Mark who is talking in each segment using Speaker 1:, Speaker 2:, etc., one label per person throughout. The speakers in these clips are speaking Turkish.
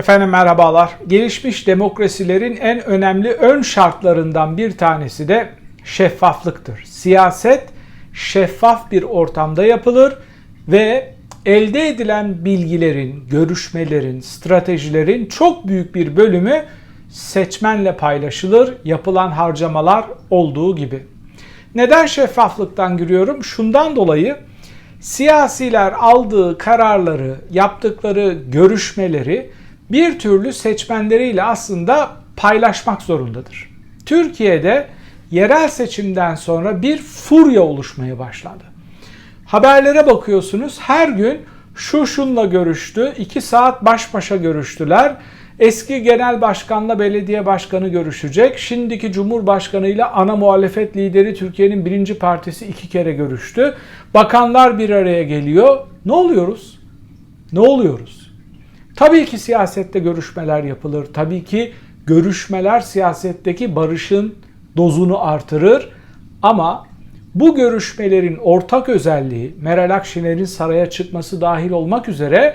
Speaker 1: Efendim merhabalar. Gelişmiş demokrasilerin en önemli ön şartlarından bir tanesi de şeffaflıktır. Siyaset şeffaf bir ortamda yapılır ve elde edilen bilgilerin, görüşmelerin, stratejilerin çok büyük bir bölümü seçmenle paylaşılır. Yapılan harcamalar olduğu gibi. Neden şeffaflıktan giriyorum? Şundan dolayı siyasiler aldığı kararları, yaptıkları görüşmeleri bir türlü seçmenleriyle aslında paylaşmak zorundadır. Türkiye'de yerel seçimden sonra bir furya oluşmaya başladı. Haberlere bakıyorsunuz her gün şu şunla görüştü, iki saat baş başa görüştüler. Eski genel başkanla belediye başkanı görüşecek. Şimdiki cumhurbaşkanıyla ana muhalefet lideri Türkiye'nin birinci partisi iki kere görüştü. Bakanlar bir araya geliyor. Ne oluyoruz? Ne oluyoruz? Tabii ki siyasette görüşmeler yapılır. Tabii ki görüşmeler siyasetteki barışın dozunu artırır. Ama bu görüşmelerin ortak özelliği Meral Akşener'in saraya çıkması dahil olmak üzere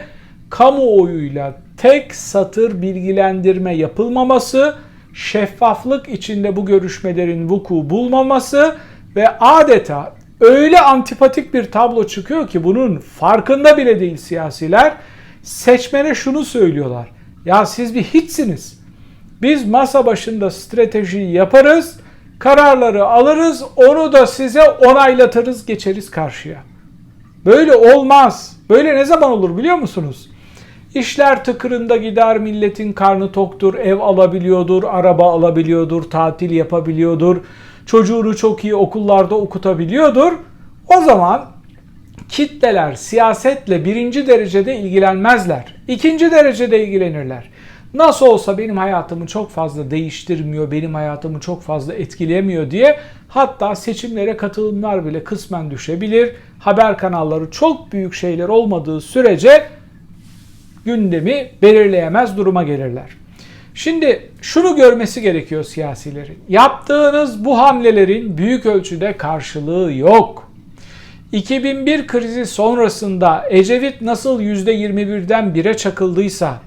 Speaker 1: kamuoyuyla tek satır bilgilendirme yapılmaması, şeffaflık içinde bu görüşmelerin vuku bulmaması ve adeta öyle antipatik bir tablo çıkıyor ki bunun farkında bile değil siyasiler. Seçmene şunu söylüyorlar. Ya siz bir hiçsiniz. Biz masa başında stratejiyi yaparız, kararları alırız, onu da size onaylatırız, geçeriz karşıya. Böyle olmaz. Böyle ne zaman olur biliyor musunuz? İşler tıkırında gider, milletin karnı toktur, ev alabiliyordur, araba alabiliyordur, tatil yapabiliyordur, çocuğunu çok iyi okullarda okutabiliyordur. O zaman kitleler siyasetle birinci derecede ilgilenmezler. İkinci derecede ilgilenirler. Nasıl olsa benim hayatımı çok fazla değiştirmiyor, benim hayatımı çok fazla etkilemiyor diye hatta seçimlere katılımlar bile kısmen düşebilir. Haber kanalları çok büyük şeyler olmadığı sürece gündemi belirleyemez duruma gelirler. Şimdi şunu görmesi gerekiyor siyasilerin. Yaptığınız bu hamlelerin büyük ölçüde karşılığı yok. 2001 krizi sonrasında Ecevit nasıl %21'den 1'e çakıldıysa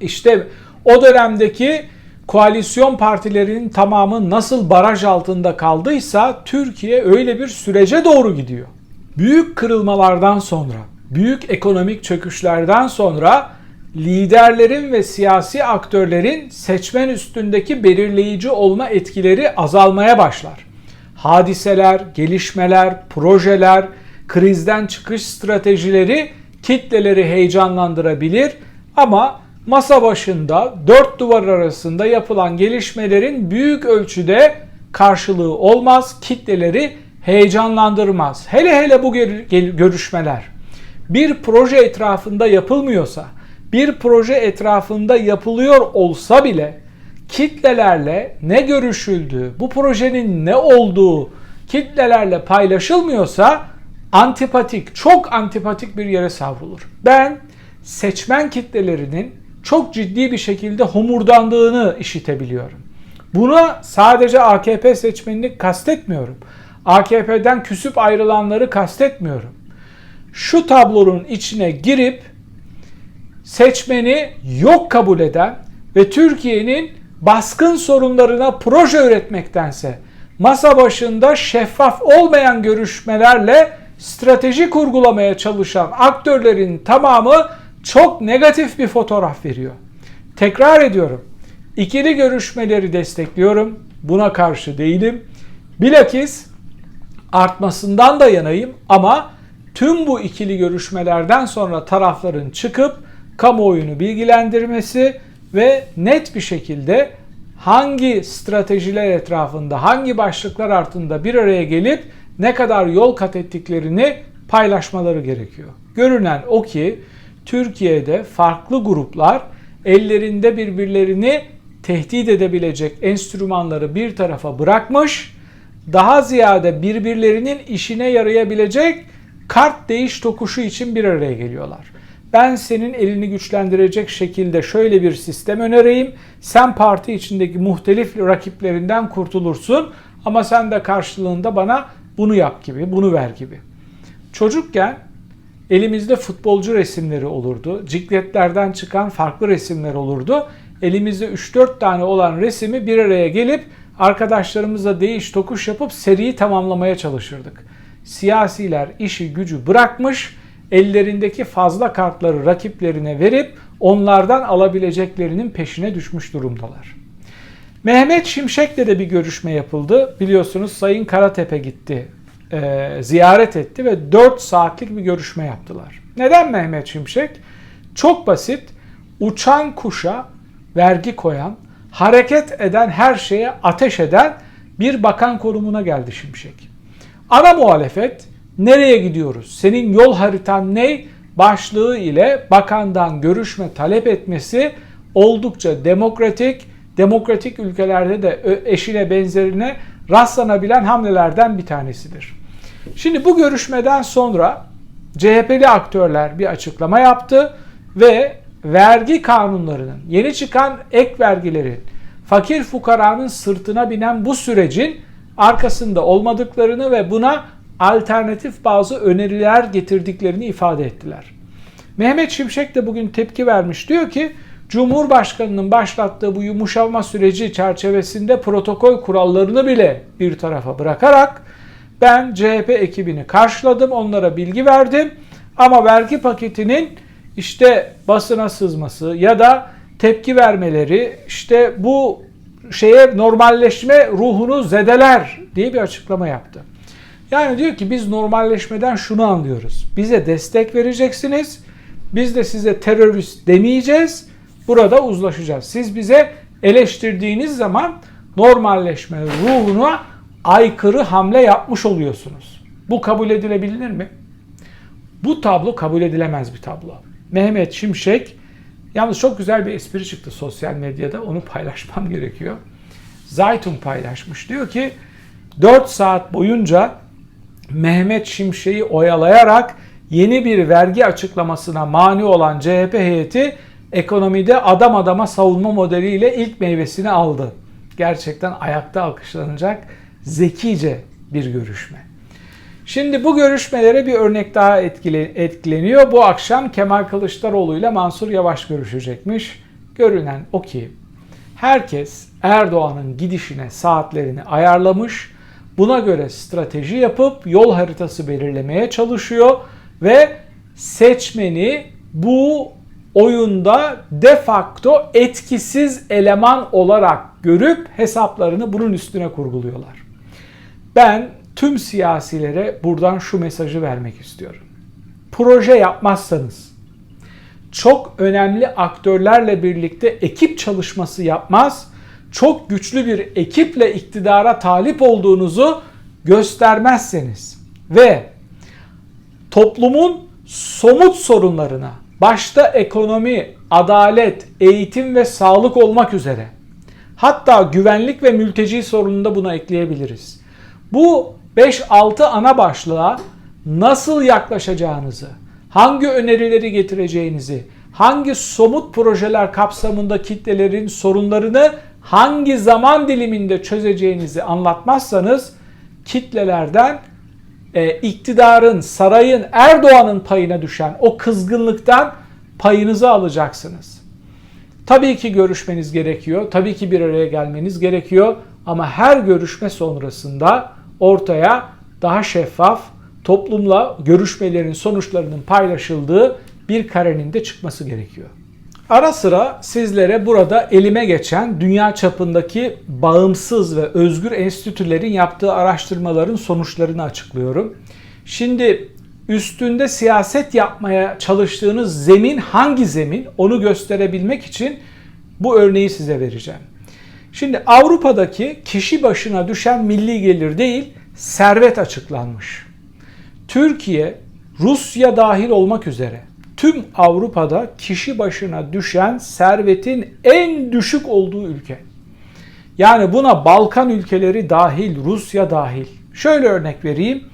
Speaker 1: işte o dönemdeki koalisyon partilerinin tamamı nasıl baraj altında kaldıysa Türkiye öyle bir sürece doğru gidiyor. Büyük kırılmalardan sonra büyük ekonomik çöküşlerden sonra liderlerin ve siyasi aktörlerin seçmen üstündeki belirleyici olma etkileri azalmaya başlar. Hadiseler, gelişmeler, projeler, krizden çıkış stratejileri kitleleri heyecanlandırabilir ama masa başında dört duvar arasında yapılan gelişmelerin büyük ölçüde karşılığı olmaz, kitleleri heyecanlandırmaz. Hele hele bu görüşmeler bir proje etrafında yapılmıyorsa, bir proje etrafında yapılıyor olsa bile kitlelerle ne görüşüldüğü, bu projenin ne olduğu kitlelerle paylaşılmıyorsa antipatik, çok antipatik bir yere savrulur. Ben seçmen kitlelerinin çok ciddi bir şekilde homurdandığını işitebiliyorum. Buna sadece AKP seçmenini kastetmiyorum. AKP'den küsüp ayrılanları kastetmiyorum şu tablonun içine girip seçmeni yok kabul eden ve Türkiye'nin baskın sorunlarına proje üretmektense masa başında şeffaf olmayan görüşmelerle strateji kurgulamaya çalışan aktörlerin tamamı çok negatif bir fotoğraf veriyor. Tekrar ediyorum. İkili görüşmeleri destekliyorum. Buna karşı değilim. Bilakis artmasından da yanayım ama Tüm bu ikili görüşmelerden sonra tarafların çıkıp kamuoyunu bilgilendirmesi ve net bir şekilde hangi stratejiler etrafında, hangi başlıklar altında bir araya gelip ne kadar yol kat ettiklerini paylaşmaları gerekiyor. Görünen o ki Türkiye'de farklı gruplar ellerinde birbirlerini tehdit edebilecek enstrümanları bir tarafa bırakmış, daha ziyade birbirlerinin işine yarayabilecek kart değiş tokuşu için bir araya geliyorlar. Ben senin elini güçlendirecek şekilde şöyle bir sistem önereyim. Sen parti içindeki muhtelif rakiplerinden kurtulursun ama sen de karşılığında bana bunu yap gibi, bunu ver gibi. Çocukken elimizde futbolcu resimleri olurdu. Cikletlerden çıkan farklı resimler olurdu. Elimizde 3-4 tane olan resimi bir araya gelip arkadaşlarımızla değiş tokuş yapıp seriyi tamamlamaya çalışırdık. Siyasiler işi gücü bırakmış, ellerindeki fazla kartları rakiplerine verip onlardan alabileceklerinin peşine düşmüş durumdalar. Mehmet Şimşek'le de bir görüşme yapıldı. Biliyorsunuz Sayın Karatepe gitti, e, ziyaret etti ve 4 saatlik bir görüşme yaptılar. Neden Mehmet Şimşek? Çok basit. Uçan kuşa vergi koyan, hareket eden her şeye ateş eden bir bakan konumuna geldi Şimşek. Ana muhalefet nereye gidiyoruz? Senin yol haritan ne? Başlığı ile bakandan görüşme talep etmesi oldukça demokratik, demokratik ülkelerde de eşine benzerine rastlanabilen hamlelerden bir tanesidir. Şimdi bu görüşmeden sonra CHP'li aktörler bir açıklama yaptı ve vergi kanunlarının, yeni çıkan ek vergilerin, fakir fukaranın sırtına binen bu sürecin arkasında olmadıklarını ve buna alternatif bazı öneriler getirdiklerini ifade ettiler. Mehmet Şimşek de bugün tepki vermiş. Diyor ki Cumhurbaşkanının başlattığı bu yumuşalma süreci çerçevesinde protokol kurallarını bile bir tarafa bırakarak ben CHP ekibini karşıladım, onlara bilgi verdim ama vergi paketinin işte basına sızması ya da tepki vermeleri işte bu şeye normalleşme ruhunu zedeler diye bir açıklama yaptı. Yani diyor ki biz normalleşmeden şunu anlıyoruz. Bize destek vereceksiniz. Biz de size terörist demeyeceğiz. Burada uzlaşacağız. Siz bize eleştirdiğiniz zaman normalleşme ruhuna aykırı hamle yapmış oluyorsunuz. Bu kabul edilebilir mi? Bu tablo kabul edilemez bir tablo. Mehmet Şimşek yalnız çok güzel bir espri çıktı sosyal medyada. Onu paylaşmam gerekiyor. Zaytun paylaşmış. Diyor ki 4 saat boyunca Mehmet Şimşek'i oyalayarak yeni bir vergi açıklamasına mani olan CHP heyeti ekonomide adam adama savunma modeliyle ilk meyvesini aldı. Gerçekten ayakta alkışlanacak zekice bir görüşme. Şimdi bu görüşmelere bir örnek daha etkileniyor. Bu akşam Kemal Kılıçdaroğlu ile Mansur Yavaş görüşecekmiş. Görünen o ki herkes Erdoğan'ın gidişine saatlerini ayarlamış. Buna göre strateji yapıp yol haritası belirlemeye çalışıyor ve seçmeni bu oyunda de facto etkisiz eleman olarak görüp hesaplarını bunun üstüne kurguluyorlar. Ben tüm siyasilere buradan şu mesajı vermek istiyorum. Proje yapmazsanız, çok önemli aktörlerle birlikte ekip çalışması yapmaz, çok güçlü bir ekiple iktidara talip olduğunuzu göstermezseniz ve toplumun somut sorunlarına, başta ekonomi, adalet, eğitim ve sağlık olmak üzere hatta güvenlik ve mülteci sorununda buna ekleyebiliriz. Bu 5-6 ana başlığa nasıl yaklaşacağınızı, hangi önerileri getireceğinizi, hangi somut projeler kapsamında kitlelerin sorunlarını hangi zaman diliminde çözeceğinizi anlatmazsanız kitlelerden e, iktidarın, sarayın, Erdoğan'ın payına düşen o kızgınlıktan payınızı alacaksınız. Tabii ki görüşmeniz gerekiyor. Tabii ki bir araya gelmeniz gerekiyor. Ama her görüşme sonrasında ortaya daha şeffaf, toplumla görüşmelerin sonuçlarının paylaşıldığı bir karenin de çıkması gerekiyor. Ara sıra sizlere burada elime geçen dünya çapındaki bağımsız ve özgür enstitülerin yaptığı araştırmaların sonuçlarını açıklıyorum. Şimdi üstünde siyaset yapmaya çalıştığınız zemin hangi zemin onu gösterebilmek için bu örneği size vereceğim. Şimdi Avrupa'daki kişi başına düşen milli gelir değil, servet açıklanmış. Türkiye, Rusya dahil olmak üzere tüm Avrupa'da kişi başına düşen servetin en düşük olduğu ülke. Yani buna Balkan ülkeleri dahil, Rusya dahil. Şöyle örnek vereyim.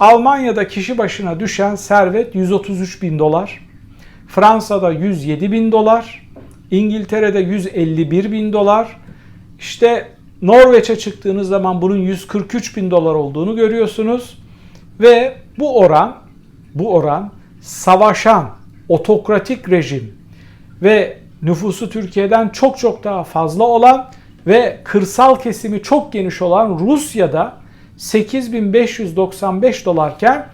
Speaker 1: Almanya'da kişi başına düşen servet 133 bin dolar. Fransa'da 107 bin dolar. İngiltere'de 151 bin dolar. İşte Norveç'e çıktığınız zaman bunun 143 bin dolar olduğunu görüyorsunuz. Ve bu oran, bu oran savaşan otokratik rejim ve nüfusu Türkiye'den çok çok daha fazla olan ve kırsal kesimi çok geniş olan Rusya'da 8595 dolarken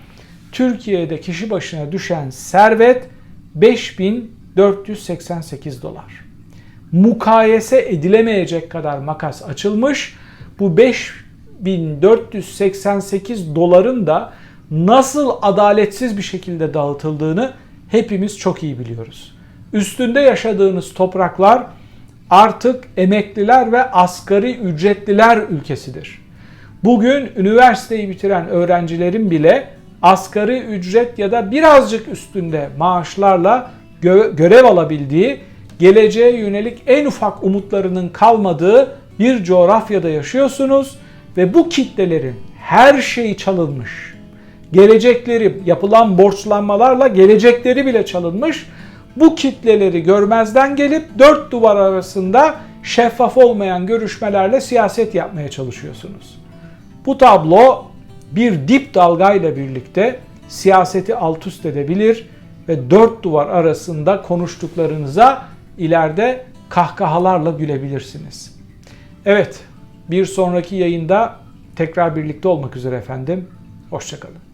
Speaker 1: Türkiye'de kişi başına düşen servet 5488 dolar. Mukayese edilemeyecek kadar makas açılmış. Bu 5488 doların da nasıl adaletsiz bir şekilde dağıtıldığını hepimiz çok iyi biliyoruz. Üstünde yaşadığınız topraklar artık emekliler ve asgari ücretliler ülkesidir. Bugün üniversiteyi bitiren öğrencilerin bile asgari ücret ya da birazcık üstünde maaşlarla gö- görev alabildiği, geleceğe yönelik en ufak umutlarının kalmadığı bir coğrafyada yaşıyorsunuz ve bu kitlelerin her şeyi çalınmış. Gelecekleri yapılan borçlanmalarla gelecekleri bile çalınmış. Bu kitleleri görmezden gelip dört duvar arasında şeffaf olmayan görüşmelerle siyaset yapmaya çalışıyorsunuz. Bu tablo bir dip dalgayla birlikte siyaseti alt üst edebilir ve dört duvar arasında konuştuklarınıza ileride kahkahalarla gülebilirsiniz. Evet, bir sonraki yayında tekrar birlikte olmak üzere efendim. Hoşçakalın.